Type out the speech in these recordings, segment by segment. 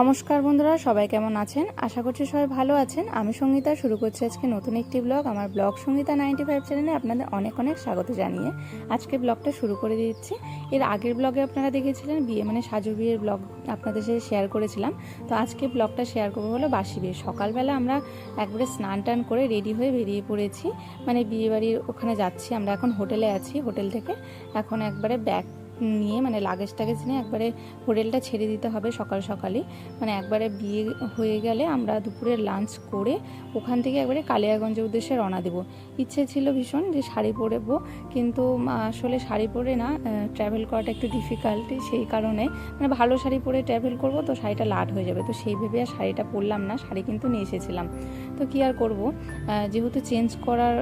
নমস্কার বন্ধুরা, সবাই কেমন আছেন? আশা করছি সবাই ভালো আছেন। আমি সঙ্গীতা, শুরু করছি আজকে নতুন একটি ব্লগ আমার ব্লগ সঙ্গীতা নাইনটি ফাইভ চ্যানেলে আপনাদের অনেক অনেক স্বাগত জানিয়ে আজকে ব্লগটা শুরু করে দিচ্ছি। এর আগের ব্লগে আপনারা দেখেছিলেন, বিয়ে মানে সাজু বিয়ের ব্লগ আপনাদের সাথে শেয়ার করেছিলাম। তো আজকে ব্লগটা শেয়ার করব হলো বাসি বিয়ে। সকালবেলা আমরা একবারে স্নান টান করে রেডি হয়ে বেরিয়ে পড়েছি। মানে বিয়ে বাড়ির ওখানে যাচ্ছি, আমরা এখন হোটেলে আছি। হোটেল থেকে এখন একবারে ব্যাগ নিয়ে মানে লাগেজ টাগেজ নিয়ে একবারে হোটেলটা ছেড়ে দিতে হবে সকাল সকালই। মানে একবারে বিয়ে হয়ে গেলে আমরা দুপুরে লাঞ্চ করে ওখান থেকে একবারে কালিয়াগঞ্জের উদ্দেশ্যে রওনা দেবো। ইচ্ছে ছিল ভীষণ যে শাড়ি পরবো কিন্তু আসলে শাড়ি পরে না ট্র্যাভেল করাটা একটু ডিফিকাল্টি সেই কারণে মানে ভালো শাড়ি পরে ট্রাভেল করব তো শাড়িটা লাট হয়ে যাবে। তো সেই ভেবে আর শাড়িটা পরলাম না শাড়ি কিন্তু নিয়ে এসেছিলাম। তো কী আর করব? যেহেতু চেঞ্জ করার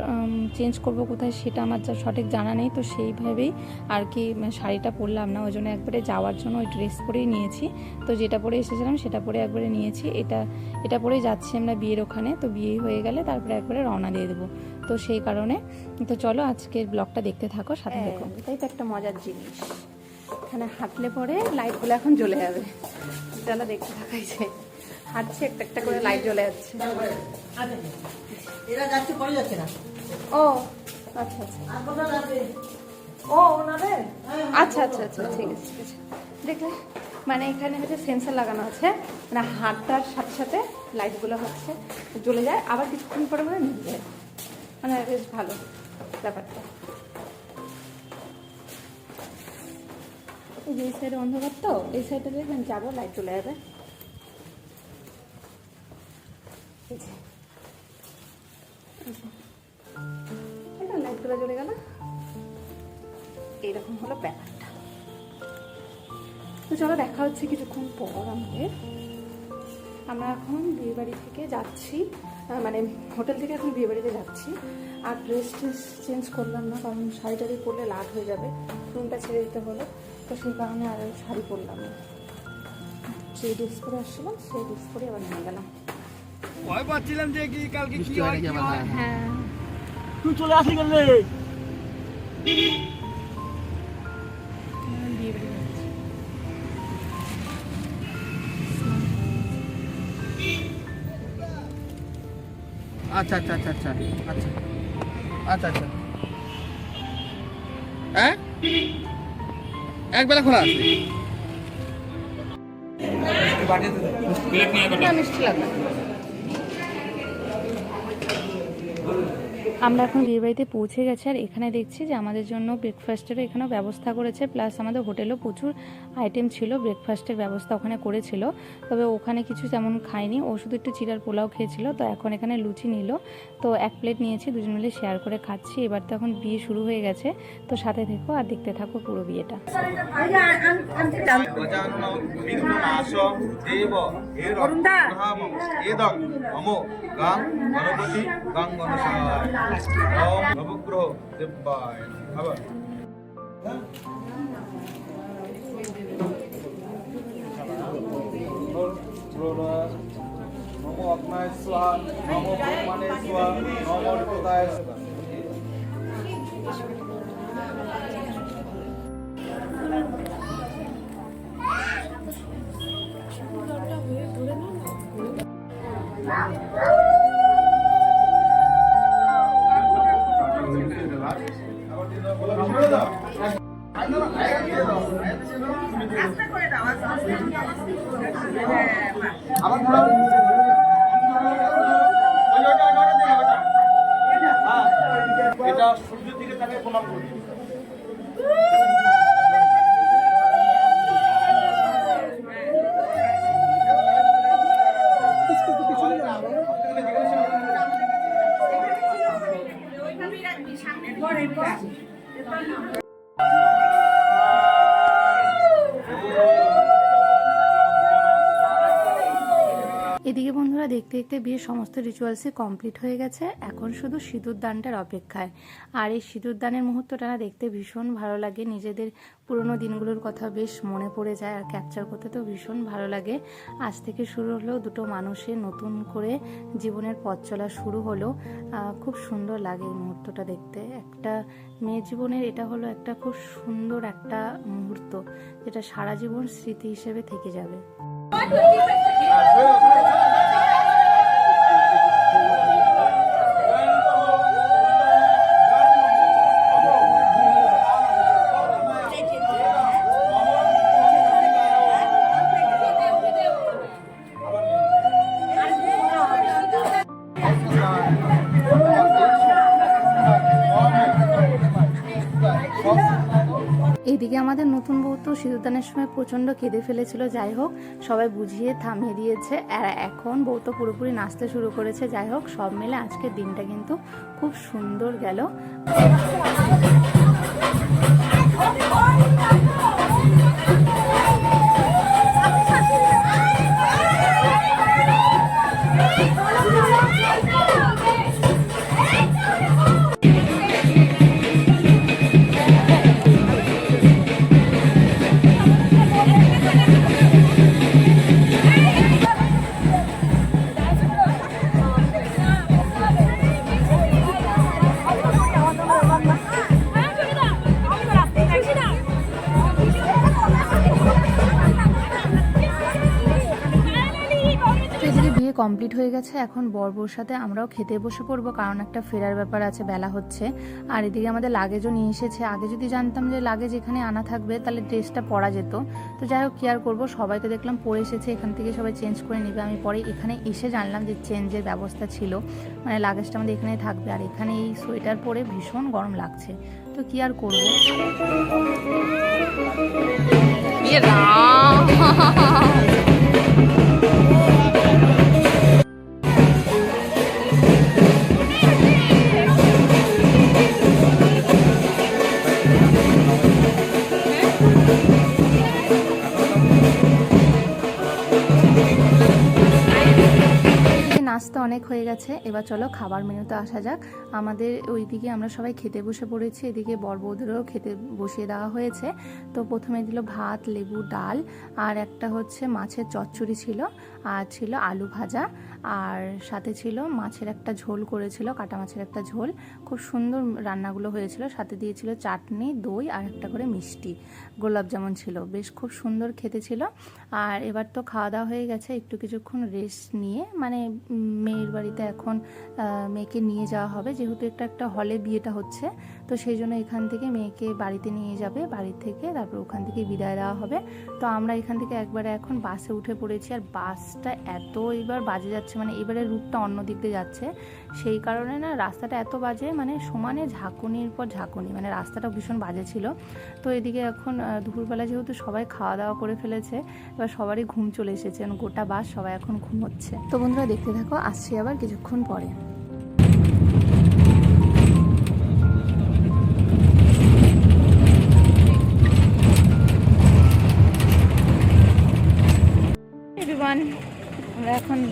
চেঞ্জ করব কোথায় সেটা আমার যা সঠিক জানা নেই তো সেইভাবেই আর কি উম, শাড়িটা পরলাম না ওই জন্য একবারে যাওয়ার জন্য ওই ড্রেস পরেই নিয়েছি। তো যেটা পরে এসেছিলাম সেটা পরে একবারে নিয়েছি। এটা এটা পরেই যাচ্ছি আমরা বিয়ের ওখানে তো বিয়ে হয়ে গেলে তারপরে একবারে রওনা দিয়ে দেবো। তো সেই কারণে তো চলো আজকের ব্লগটা দেখতে থাকো সাথে দেখো এটাই তো একটা মজার জিনিস। এখানে হাঁটলে পরে লাইটগুলো এখন জ্বলে যাবে। চলো দেখতে থাকাই যে হাঁটছে একটা একটা করে লাইট জ্বলে যাচ্ছে। এরা যাচ্ছে পরে যাচ্ছে না। ও আচ্ছা আচ্ছা। ও, ওনাদের? আচ্ছা আচ্ছা আচ্ছা ঠিক আছে দেখলে মানে এখানে হচ্ছে সেন্সার লাগানো আছে মানে হাতটার সাথে সাথে লাইটগুলো হচ্ছে, জ্বলে যায়, আবার কিছুক্ষণ পরে পরে নিভে যায়। মানে বেশ ভালো ব্যাপারটা। এই সাইডে অন্ধকার তো, এই সাইডে দেখবেন যাব লাইট চলে যাবে। লাইটগুলো জ্বলে গেল। এইরকম হলো ব্যাপারটা। তো চলো দেখা হচ্ছে কিছুক্ষণ পর আমাদের। আমরা এখন বিয়ে বাড়ি থেকে যাচ্ছি মানে হোটেল থেকে এখন বিয়ে বাড়িতে যাচ্ছি। আর ড্রেস ট্রেস চেঞ্জ করলাম না কারণ শাড়ি টাড়ি পরলে লাট হয়ে যাবে। রুমটা ছেড়ে দিতে হলো। তো সেই কারণে আর শাড়ি পরলাম না। সেই ড্রেস পরে আসছিলাম সেই ড্রেস পরে আবার নিয়ে গেলাম। ভয় পাচ্ছিলাম যে কি কালকে কি হয় কি হয়। হ্যাঁ। তুই চলে আসি গেলে আচ্ছা আচ্ছা আচ্ছা আচ্ছা আচ্ছা। আচ্ছা আচ্ছা। হ্যাঁ? একবেলা খোলা আছে। মিষ্টি লাগবে আমরা এখন বিয়েবাড়িতে পৌঁছে গেছি আর এখানে দেখছি যে আমাদের জন্য ব্রেকফাস্টেরও এখানেও ব্যবস্থা করেছে প্লাস আমাদের হোটেলেও প্রচুর আইটেম ছিল ব্রেকফাস্টের ব্যবস্থা ওখানে করেছিল। তবে ওখানে কিছু তেমন খাইনি ও শুধু একটু চিরার পোলাও খেয়েছিল তো এখন এখানে লুচি নিল। তো এক প্লেট নিয়েছি দুজন মিলে শেয়ার করে খাচ্ছি। এবার তো এখন বিয়ে শুরু হয়ে গেছে তো সাথে থেকো আর দেখতে থাকো পুরো বিয়েটা। গাং গণপতি নবগ্রহ দেবায় আবার নম অগ্নায় স্বাহা নম ব্রহ্মণে স্বাহা এটা সূর্যের দিকে তাকে প্রণাম করি এদিকে দেখতে দেখতে বিয়ের সমস্ত রিচুয়ালসই কমপ্লিট হয়ে গেছে। এখন শুধু সিঁদুর দানটার অপেক্ষায়। আর এই সিঁদুর দানের মুহূর্তটা না দেখতে ভীষণ ভালো লাগে। নিজেদের পুরোনো দিনগুলোর কথা বেশ মনে পড়ে যায় আর ক্যাপচার করতে তো ভীষণ ভালো লাগে। আজ থেকে শুরু হলো দুটো মানুষের নতুন করে জীবনের পথ চলা শুরু হলো। খুব সুন্দর লাগে এই মুহূর্তটা দেখতে। একটা মেয়ে জীবনের এটা হলো একটা খুব সুন্দর একটা মুহূর্ত, যেটা সারা জীবন স্মৃতি হিসেবে থেকে যাবে। এইদিকে আমাদের নতুন বউ তো সিঁদুরদানের সময় প্রচণ্ড কেঁদে ফেলেছিল, যাই হোক, সবাই বুঝিয়ে থামিয়ে দিয়েছে। আর এখন বউ তো পুরোপুরি নাচতে শুরু করেছে, যাই হোক, সব মিলে আজকের দিনটা কিন্তু খুব সুন্দর গেল। কমপ্লিট হয়ে গেছে। এখন বর সাথে আমরাও খেতে বসে পড়ব, কারণ একটা ফেরার ব্যাপার আছে, বেলা হচ্ছে। আর এদিকে আমাদের লাগেজও নিয়ে এসেছে। আগে যদি জানতাম যে লাগেজ এখানে আনা থাকবে, তাহলে ড্রেসটা পরা যেত। তো যাই হোক, কি আর করব? সবাই তো দেখলাম পরে এসেছে, এখান থেকে সবাই চেঞ্জ করে নেবে। আমি পরে এখানে এসে জানলাম যে চেঞ্জের ব্যবস্থা ছিল। মানে লাগেজটা আমাদের এখানে থাকবে। আর এখানে এই সোয়েটার পরে ভীষণ গরম লাগছে। তো কি আর করব? এই গেছে এবার চলো খাবার মেনুতে আসা যাক। আমাদের ওইদিকে আমরা সবাই খেতে বসে পড়েছি। এদিকে বর বৌদেরও খেতে বসিয়ে দেওয়া হয়েছে। তো প্রথমে দিল ভাত, লেবু, ডাল আর একটা হচ্ছে মাছের চচ্চড়ি ছিল আর ছিল আলু ভাজা আর সাথে ছিল মাছের একটা ঝোল করেছিল, কাটা মাছের একটা ঝোল। খুব সুন্দর রান্নাগুলো হয়েছিল। সাথে দিয়েছিল চাটনি, দই আর একটা করে মিষ্টি। গোলাপ জামুন ছিল। বেশ খুব সুন্দর খেতে ছিল। আর এবার তো খাওয়া দাওয়া হয়ে গেছে, একটু কিছুক্ষণ রেস্ট নিয়ে। মানে মেয়ের বাড়িতে এখন মেয়েকে নিয়ে যাওয়া হবে, যেহেতু একটা একটা হলে বিয়েটা হচ্ছে। তো সেই জন্য এখান থেকে মেয়েকে বাড়িতে নিয়ে যাবে, বাড়ি থেকে তারপর ওখান থেকে বিদায় দেওয়া হবে। তো আমরা এখান থেকে একবারে এখন বাসে উঠে পড়েছি আর বাসটা এত এবার বাজে যাচ্ছে মানে এবারে রুটটা অন্য দিক দিয়ে যাচ্ছে। সেই কারণে না রাস্তাটা এত বাজে মানে সমানে ঝাঁকুনির পর ঝাঁকুনি মানে রাস্তাটা ভীষণ বাজে ছিল। তো এদিকে এখন দুপুরবেলা যেহেতু সবাই খাওয়া দাওয়া করে ফেলেছে, এবার সবারই ঘুম চলে এসেছে গোটা বাস সবাই এখন ঘুমোচ্ছে। তো বন্ধুরা দেখতে থাকো, আসছি আবার কিছুক্ষণ পরে।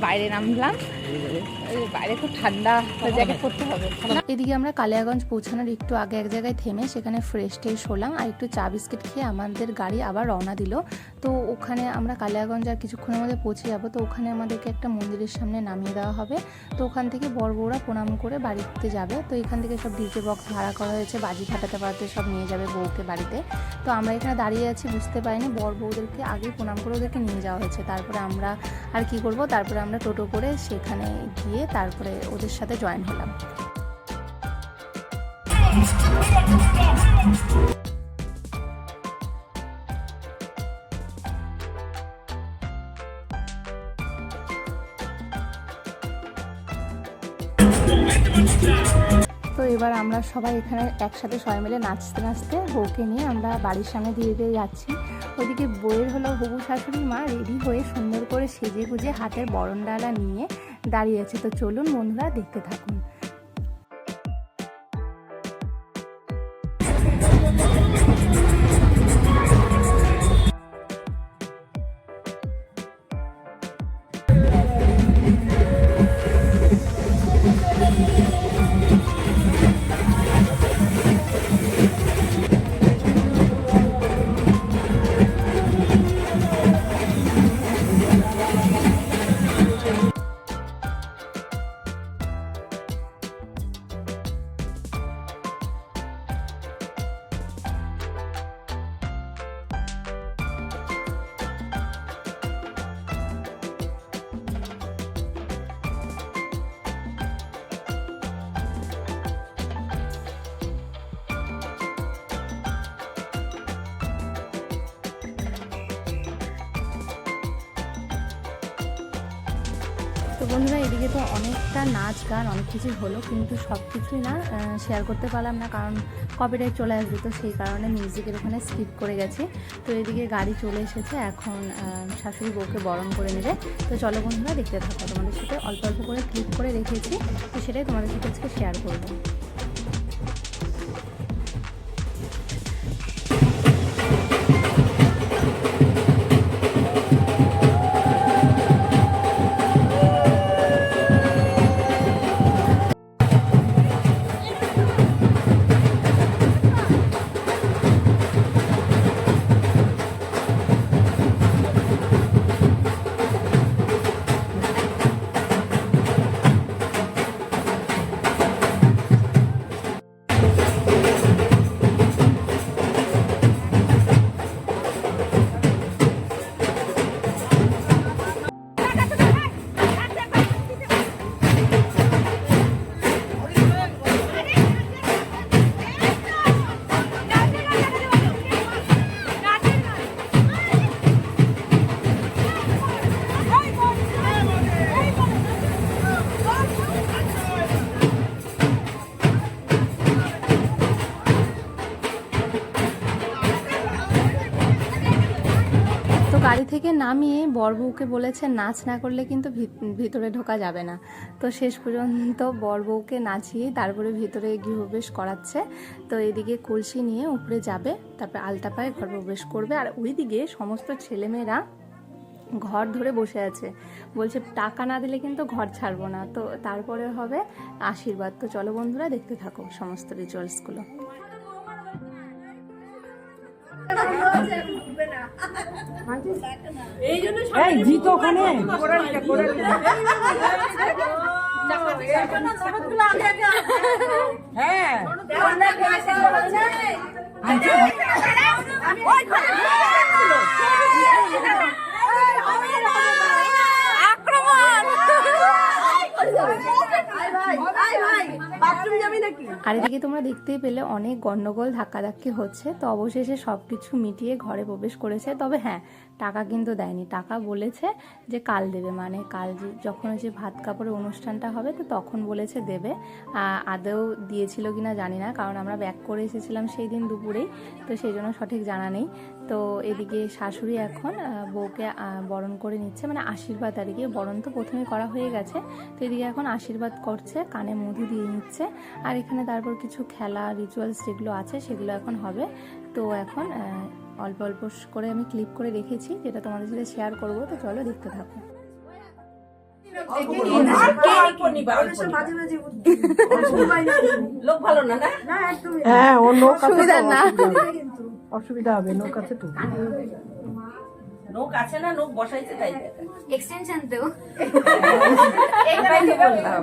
বাইরে নামলাম। বাইরে খুব ঠান্ডা জ্যাকেট পরতে হবে। এদিকে আমরা কালিয়াগঞ্জ পৌঁছানোর একটু আগে এক জায়গায় থেমে সেখানে ফ্রেশ ট্রেশ হলাম আর একটু চা বিস্কিট খেয়ে আমাদের গাড়ি আবার রওনা দিল। তো ওখানে আমরা কালিয়াগঞ্জ আর কিছুক্ষণের মধ্যে পৌঁছে যাব। তো ওখানে আমাদেরকে একটা মন্দিরের সামনে নামিয়ে দেওয়া হবে। তো ওখান থেকে বড় বউরা প্রণাম করে বাড়িতে যাবে। তো এখান থেকে সব ডিজে বক্স ভাড়া করা হয়েছে, বাজি ফাটাতে ফাটাতে সব নিয়ে যাবে বউকে বাড়িতে। তো আমরা এখানে দাঁড়িয়ে আছি, বুঝতে পারিনি। বর বউদেরকে আগে প্রণাম করে ওদেরকে নিয়ে যাওয়া হয়েছে। তারপরে আমরা আর কি করব? তারপরে আমরা টোটো করে সেখানে গিয়ে তারপরে ওদের সাথে জয়েন হলাম। তো এবার আমরা সবাই এখানে একসাথে সবাই মিলে নাচতে নাচতে বউকে নিয়ে আমরা বাড়ির সামনে ধীরে ধীরে যাচ্ছি। ওইদিকে বইয়ের হলো হবু শাশুড়ি মা রেডি হয়ে সুন্দর করে সেজে গুজে হাতের বরণ ডালা নিয়ে দাঁড়িয়ে আছে। তো চলুন বন্ধুরা দেখতে থাকুন। তো বন্ধুরা, এদিকে তো অনেকটা নাচ গান, অনেক কিছুই হলো, কিন্তু সব কিছুই না শেয়ার করতে পারলাম না, কারণ কপিরাইট চলে আসবে, তো সেই কারণে মিউজিকের ওখানে স্কিপ করে গেছি। তো এদিকে গাড়ি চলে এসেছে, এখন শাশুড়ি বউকে বরণ করে নেবে। তো চলো বন্ধুরা, দেখতে থাকো, তোমাদের সাথে অল্প অল্প করে ক্লিক করে রেখেছি তো সেটাই তোমাদের সাথে আজকে শেয়ার করব। থেকে নামিয়ে বউকে বলেছে, নাচ না করলে কিন্তু ভিত- ভিতরে ঢোকা যাবে না। তো শেষ পর্যন্ত বউকে নাচিয়ে তারপরে ভিতরে গৃহপ্রবেশ করাচ্ছে। তো এদিকে কলসি নিয়ে উপরে যাবে, তারপরে আলতা পায়ে ঘর প্রবেশ করবে। আর ওইদিকে সমস্ত ছেলেমেয়েরা ঘর ধরে বসে আছে। বলছে, টাকা না দিলে কিন্তু ঘর ছাড়বো না। তো তারপরে হবে আশীর্বাদ। তো চলো বন্ধুরা, দেখতে থাকো সমস্ত রিচুয়ালসগুলো। এই জিত ওখানে। হ্যাঁ। আর এদিকে তোমরা দেখতেই পেলে অনেক গন্ডগোল, ধাক্কাধাক্কি হচ্ছে। তো অবশেষে সব কিছু মিটিয়ে ঘরে প্রবেশ করেছে। তবে হ্যাঁ টাকা কিন্তু দেয়নি। টাকা বলেছে যে কাল দেবে মানে কাল যখন যে ভাত কাপড়ের অনুষ্ঠানটা হবে তো তখন বলেছে দেবে। আহ, আদৌ দিয়েছিল কিনা জানি না কারণ আমরা ব্যাক করে এসেছিলাম সেই দিন দুপুরেই তো সেই জন্য সঠিক জানা নেই। তো এদিকে শাশুড়ি এখন বউকে বরণ করে নিচ্ছে মানে আশীর্বাদ আর কি বরণ তো প্রথমে করা হয়ে গেছে। তো এদিকে এখন আশীর্বাদ করছে কানে মধু দিয়ে নিচ্ছে আর এখানে তারপর কিছু খেলা রিচুয়ালস যেগুলো আছে সেগুলো এখন হবে। তো এখন অল্প অল্প করে আমি ক্লিপ করে রেখেছি যেটা তোমাদের সাথে শেয়ার করব তো চলো দেখতে থাকো। লোক ভালো না না? হ্যাঁ ও নৌকা অসুবিধা না। অসুবিধা হবে। নৌকাতে তো। নোক আছে না নোক বসাইছে তাই। এক্সটেনশন তো বললাম।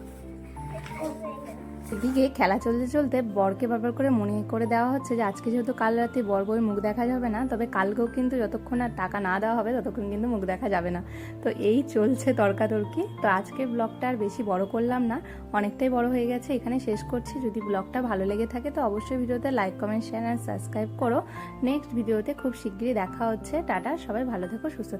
এদিকে খেলা চলতে চলতে বরকে বারবার করে মনে করে দেওয়া হচ্ছে যে আজকে যেহেতু কাল রাতে বর বই মুখ দেখা যাবে না, তবে কালকেও কিন্তু যতক্ষণ আর টাকা না দেওয়া হবে ততক্ষণ কিন্তু মুখ দেখা যাবে না। তো এই চলছে তর্কাতর্কি। তো আজকে ব্লগটা আর বেশি বড় করলাম না, অনেকটাই বড় হয়ে গেছে। এখানে শেষ করছি। যদি ব্লগটা ভালো লেগে থাকে তো অবশ্যই ভিডিওতে like comment share and subscribe করো। নেক্সট ভিডিওতে খুব শিগগিরই দেখা হচ্ছে। টাটা, সবাই ভালো থেকো, সুস্থ থেকো।